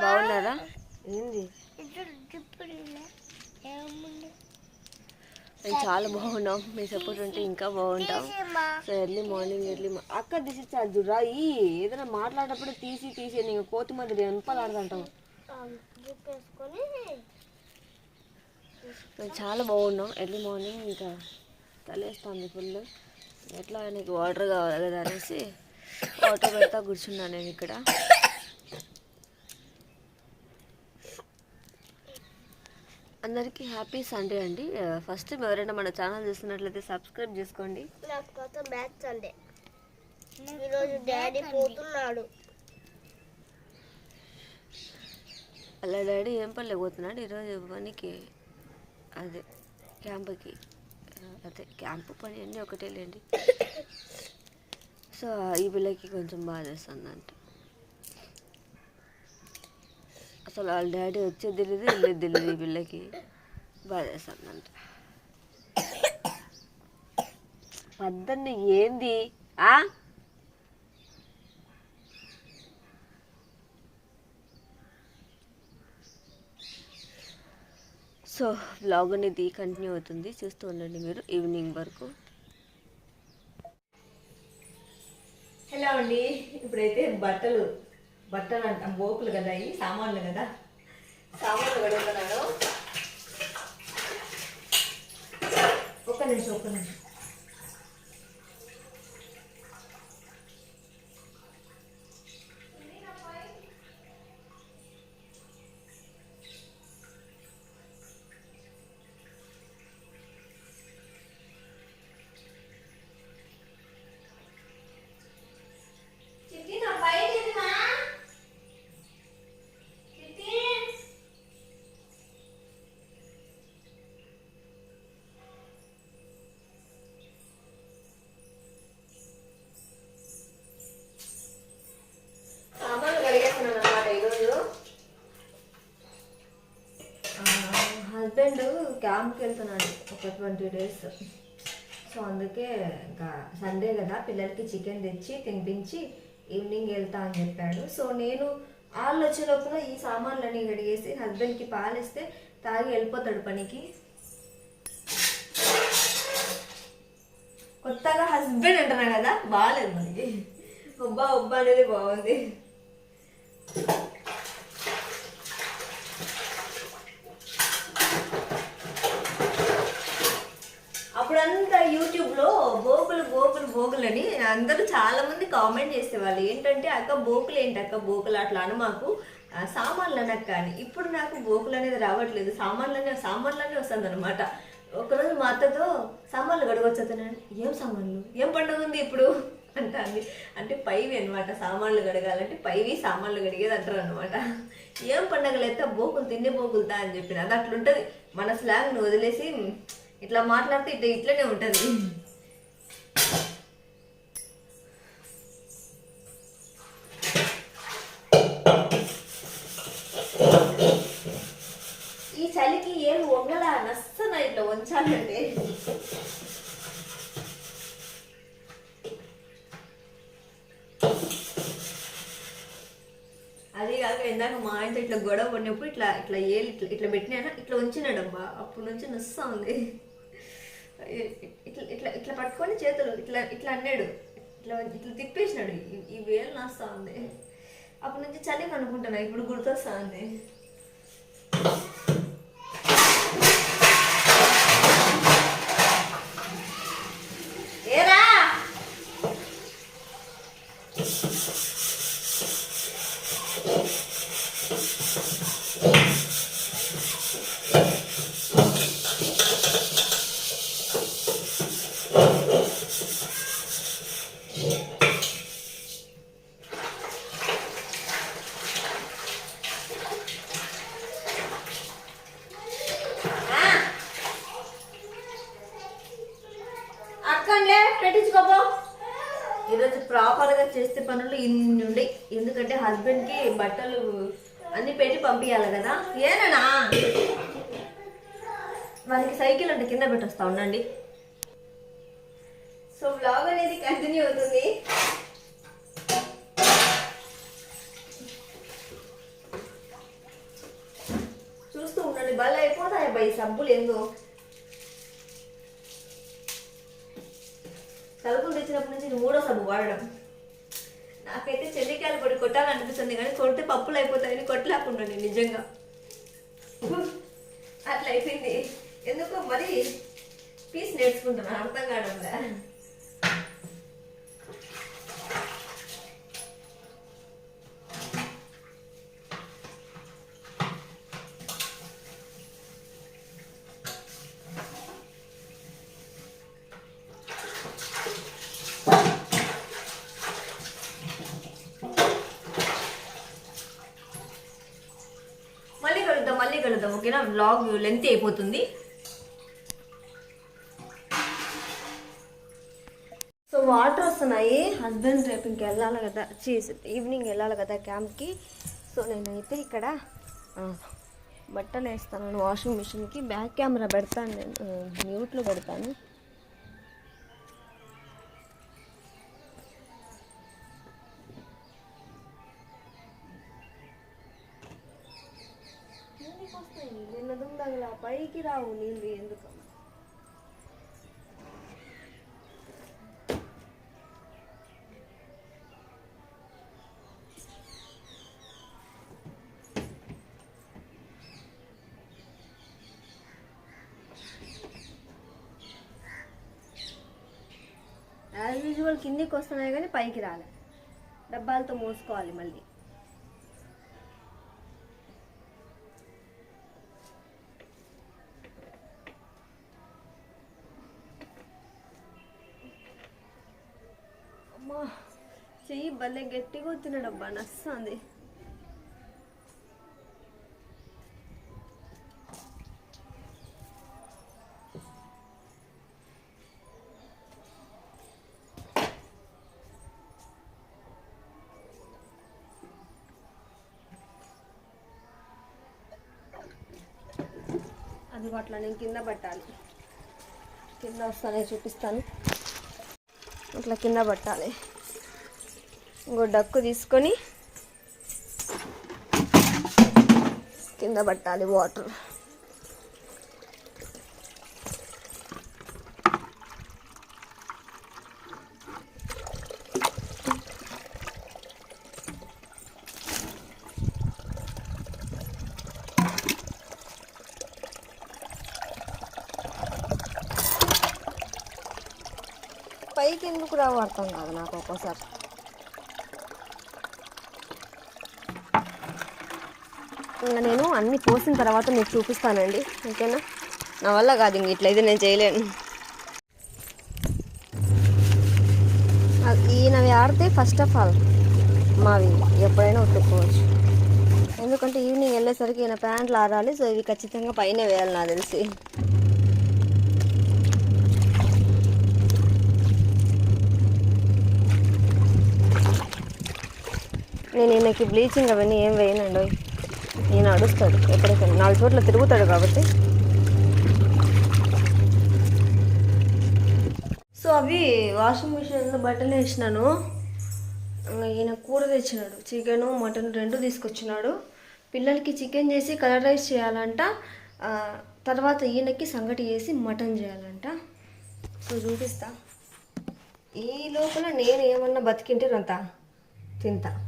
బాగున్నారా? ఏంది? చాలా బాగున్నాం మీ సపోర్ట్ ఉంటే ఇంకా బాగుంటాం సో ఎర్లీ మార్నింగ్ ఎర్లీ అక్క తీసి రా ఈ ఏదైనా మాట్లాడేటప్పుడు తీసి తీసి నీకు కోతి మధ్య మేము చాలా బాగున్నాం ఎర్లీ మార్నింగ్ ఇంకా తలేస్తుంది ఫుల్. ఎట్లా నీకు వాటర్ కావాలి కదా అనేసి వాటర్ పెడతా కూర్చున్నాను నేను ఇక్కడ. అందరికీ హ్యాపీ సండే అండి. ఫస్ట్ ఎవరైనా మన ఛానల్ చూస్తున్నట్లయితే సబ్స్క్రైబ్ చేసుకోండి. ఈరోజు డాడీ పోతున్నాడు. అలా డాడీ ఏం పని లేకపోతున్నాడు ఈరోజు పనికి. అదే క్యాంపుకి. అదే క్యాంపు పని అన్నీ ఒకటే లేండి సో ఈ పిల్లకి కొంచెం బాధ చేస్తుందంట అసలు వాళ్ళ డాడీ వచ్చేది తెలియదు వెళ్ళేది తెలియదు ఈ పిల్లకి. బాధ పద్దన్న ఏంది? ఆ? సో బ్లాగ్ అనేది కంటిన్యూ అవుతుంది. చూస్తూ ఉండండి మీరు ఈవినింగ్ వరకు. హలో అండి. ఇప్పుడైతే బట్టలు బట్టలు అంటాం బోకులు కదా ఇవి సామాన్లు కదా? సామాన్లు కడుగుతున్నాను. ఒక్క నిమిషం ఒక్క నిమిషం. క్యాంప్కి వెళ్తున్నాను ఒక ట్వంటీ డేస్. సో అందుకే ఇంకా సండే కదా పిల్లలకి చికెన్ తెచ్చి తినిపించి ఈవినింగ్ వెళ్తా అని చెప్పాడు. సో నేను వాళ్ళు వచ్చే లోపల ఈ సామాన్లన్నీ కడిగేసి హస్బెండ్కి పాలిస్తే తాగి వెళ్ళిపోతాడు పనికి. కొత్తగా హస్బెండ్ అంటున్నా కదా బాగాలేదు మనకి ఒబ్బా ఒబ్బా అనేది బాగుంది. యూట్యూబ్లో బోకులు బోకులు బోకులు అని అందరూ చాలా మంది కామెంట్ చేసేవాళ్ళు. ఏంటంటే అక్క బోకులు ఏంటి అక్క? బోకులు అట్లా అని మాకు. సామాన్లు అనక్క అని. ఇప్పుడు నాకు బోకులు అనేది రావట్లేదు. సామాన్లనే సామాన్లనే వస్తుంది అనమాట ఒకరోజు మా అత్తతో సామాన్లు గడగొచ్చుతున్నాను ఏం సామాన్లు? ఏం పండుగ ఉంది ఇప్పుడు? అంటాంది అంటే పైవి అనమాట సామాన్లు గడగాలంటే పైవి సామాన్లు గడిగేది అంటారు అనమాట ఏం పండగలు అయితే బోకులు తిండి బోకులుతా అని చెప్పిన. అది అట్లుంటుంది. మన స్లాంగ్ను వదిలేసి ఇట్లా మాట్లాడితే ఇట్లా ఇట్లనే ఉంటుంది. ఈ చలికి ఏం వంగలా నస్తున్నా ఇట్లా వంచాలంటే. అది కాక ఇందాక మా ఆయనతో ఇట్లా గొడవ పడినప్పుడు ఇట్లా ఇట్లా ఏళ్ళు ఇట్లా ఇట్లా పెట్టినా ఇట్లా ఉంచినాడబ్బా. అప్పటి నుంచి నస్తా ఉంది. ఇట్లా ఇట్లా ఇట్లా పట్టుకొని చేతులు ఇట్లా ఇట్లా అన్నాడు. ఇట్లా ఇట్లా తిప్పేసినాడు. ఈ- వేలు నాస్తా ఉంది అప్పటి నుంచి చలి అనుకుంటున్నా. ఇప్పుడు గుర్తొస్తా ఉంది. అక్కలే పెట్టించుకోపో. ఈరోజు ప్రాపర్గా చేసే పనులు ఇన్ని ఉండే. ఎందుకంటే హస్బెండ్కి బట్టలు అన్ని పెట్టి పంపించాలి కదా. ఏనా వాళ్ళకి సైకిల్ అంటే కింద పెట్టొస్తా ఉండండి. సో బ్లాగ్ అనేది కంటిన్యూ అవుతుంది. చూస్తూ ఉండండి బల్ల అయిపోతాయి అబ్బాయి సబ్బులు ఎందుకు తలుపులు తెచ్చినప్పటి నుంచి మూడో సబ్బు వాడడం. నాకైతే చెల్లికాయలు పడి కొట్టాలనిపిస్తుంది కానీ కొడితే పప్పులు అయిపోతాయని కొట్టలేకుండా నిజంగా. అట్లా అయిపోయింది ఎందుకో మరి పీస్ నేర్చుకుంటున్నాను అర్థం కావడంలా ఓకేనా వ్లాగ్ లెంత్ అయిపోతుంది. సో వాటర్ వస్తున్నాయి. హస్బెండ్ రేపు ఇంక వెళ్ళాలి కదా. చీజ్ ఈవినింగ్ వెళ్ళాలి కదా క్యాంప్కి సో నేనైతే ఇక్కడ బట్టలు వేస్తాను వాషింగ్ మిషన్కి బ్యాక్ కెమెరా పెడతాను నేను. మ్యూట్లో పెడతాను. నిన్న పైకి రావు నీళ్ళు ఎందుకు? యాజ్ యూజువల్ కిందికి వస్తున్నాయి కానీ పైకి రాలే. డబ్బాలతో మోసుకోవాలి మళ్ళీ. చెయ్యి భలే గట్టిగా వచ్చినాడబ్బా నస్తుంది అది అట్లా నేను కింద పట్టాలి. కింద వస్తానే చూపిస్తాను. అట్లా కింద పట్టాలి. ఇంకో డక్కు తీసుకొని కింద పట్టాలి వాటర్. పైకి ఎందుకు రావు అర్థం కాదు నాకు ఒక్కోసారి. ఇంకా నేను అన్ని పోసిన తర్వాత మీకు చూపిస్తానండి ఓకేనా? నా వల్ల కాదు ఇంక ఇట్లయితే నేను చేయలేను. ఈయనవి ఆడితే ఫస్ట్ ఆఫ్ ఆల్ మావి ఎప్పుడైనా ఒట్టుకోవచ్చు ఎందుకంటే ఈవినింగ్ వెళ్ళేసరికి ఈయన ప్యాంట్లు ఆడాలి సో ఇవి ఖచ్చితంగా పైన వేయాలి నాకు తెలిసి. నేను ఈయనకి బ్లీచింగ్ అవన్నీ ఏం వేయనండి. ఈయన అడుస్తాడు ఎక్కడికైనా. నాలుగు చోట్ల తిరుగుతాడు కాబట్టి. సో అవి వాషింగ్ మిషన్లో బట్టలు వేసినాను. ఈయన కూర తెచ్చినాడు. చికెన్ మటన్ రెండు తీసుకొచ్చినాడు. పిల్లలకి చికెన్ చేసి కలర్ రైస్ చేయాలంట. తర్వాత ఈయనకి సంగటి చేసి మటన్ చేయాలంట. సో చూపిస్తా. ఈ లోపల నేను ఏమన్నా బతికింటే రంతా తింటా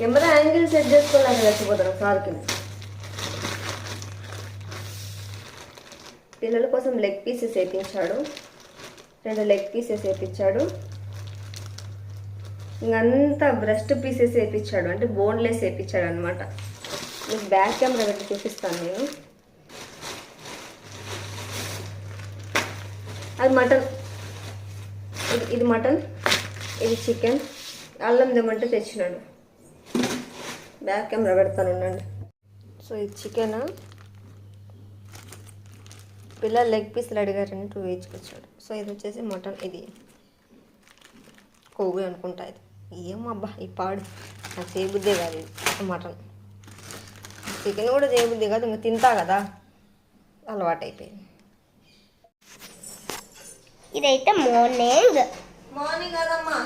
కెమెరా యాంగిల్ సెట్ చేసుకోలేక చచ్చిపోతాను కారు పిల్లల కోసం లెగ్ పీసెస్ వేయించాడు రెండు లెగ్ పీసెస్ వేయించాడు ఇంకంతా బ్రెస్ట్ పీసెస్ వేయించాడు అంటే బోన్లెస్ వేయించాడు అనమాట మీకు బ్యాక్ కెమెరా పెట్టి చూపిస్తాను నేను. అది మటన్. ఇది ఇది మటన్. ఇది చికెన్ అల్లం దమ్మంటే తెచ్చినాడు బ్యాక్ కెమెరా పెడతాను ఉండండి. సో ఇది చికెన్. పిల్లలు లెగ్ పీస్లు అడిగారని టూ వేయించుకొచ్చాడు సో ఇది వచ్చేసి మటన్. ఇది కొవ్వు అనుకుంటా ఇది. ఏమబ్బా ఈ పాడు. నాకు చేయబుద్దే కాదు ఇది మటన్. చికెన్ కూడా చేయబుద్ది కాదు ఇంకా తింటా కదా. అలవాటు అయిపోయింది ఇదైతే మార్నింగ్. మార్నింగ్ కదమ్మా.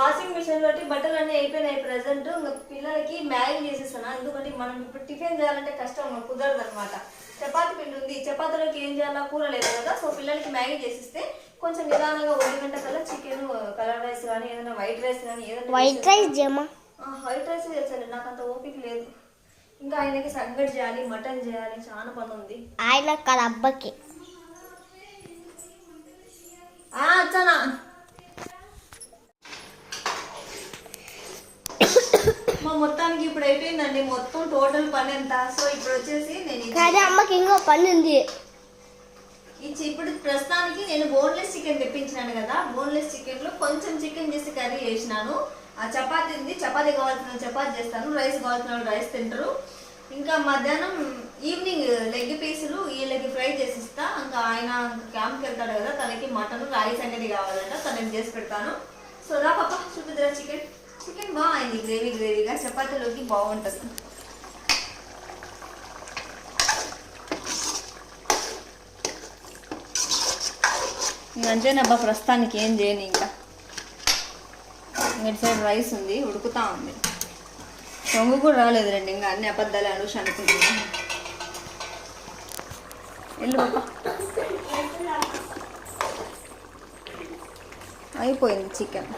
వాషింగ్ మిషన్ తోటి బట్టలు అన్నీ అయిపోయినాయి ప్రజెంట్ ఇంకా పిల్లలకి మ్యాగీ చేసేస్తాను. ఎందుకంటే మనం ఇప్పుడు టిఫిన్ చేయాలంటే కష్టం కుదరదు అనమాట చపాతి పిండి ఉంది. చపాతీలోకి ఏం చేయాలా? కూర లేదు కదా. సో పిల్లలకి మ్యాగీ చేసిస్తే కొంచెం నిదానంగా ఒంటి గంట కల్లా చికెన్ కలర్ రైస్ కానీ ఏదైనా వైట్ రైస్ కానీ ఏదైనా వైట్ రైస్ వైట్ రైస్ చేయాలి నాకు అంత ఓపిక లేదు. ఇంకా ఆయనకి సంగటి చేయాలి మటన్ చేయాలి. చాలా పని ఉంది ఆయన కాదు అబ్బకి ఆ, అచ్చనా మా మొత్తానికి ఇప్పుడు అయిపోయిందండి. మొత్తం టోటల్ పని ఎంత సో ఇప్పుడు వచ్చేసి నేను అమ్మకి ఇంకో పని ఉంది. ఇప్పుడు ప్రస్తుతానికి నేను బోన్లెస్ చికెన్ తెప్పించినాను కదా. బోన్లెస్ చికెన్లో కొంచెం చికెన్ చేసి కర్రీ చేసినాను ఆ చపాతీ ఉంది. చపాతీ కావాల్సిన చపాతీ చేస్తాను రైస్ కావాల్సిన వాళ్ళు రైస్ తింటారు. ఇంకా మధ్యాహ్నం ఈవినింగ్ లెగ్ పీసులు వీళ్ళకి ఫ్రై చేసి ఇస్తా. ఇంకా ఆయన క్యాంప్కి వెళ్తాడు కదా తనకి మటన్ రాయి సంగతి కావాలంట. తనకి చేసి పెడతాను. సో రా పాప చూపిద్దిరా చికెన్ చికెన్ బాగుంది గ్రేవీ గ్రేవీగా. చపాతీలోకి బాగుంటుంది. అంతేనబ్బా ప్రస్తుతానికి ఏం చేయను ఇంకా. ఇటు సైడ్ రైస్ ఉంది ఉడుకుతా ఉంది. పొంగు కూడా రాలేదు రండి ఇంకా అన్ని అబద్ధాలు అనుష అనుకుంటున్నాను వెళ్ళు పాప అయిపోయింది చికెన్.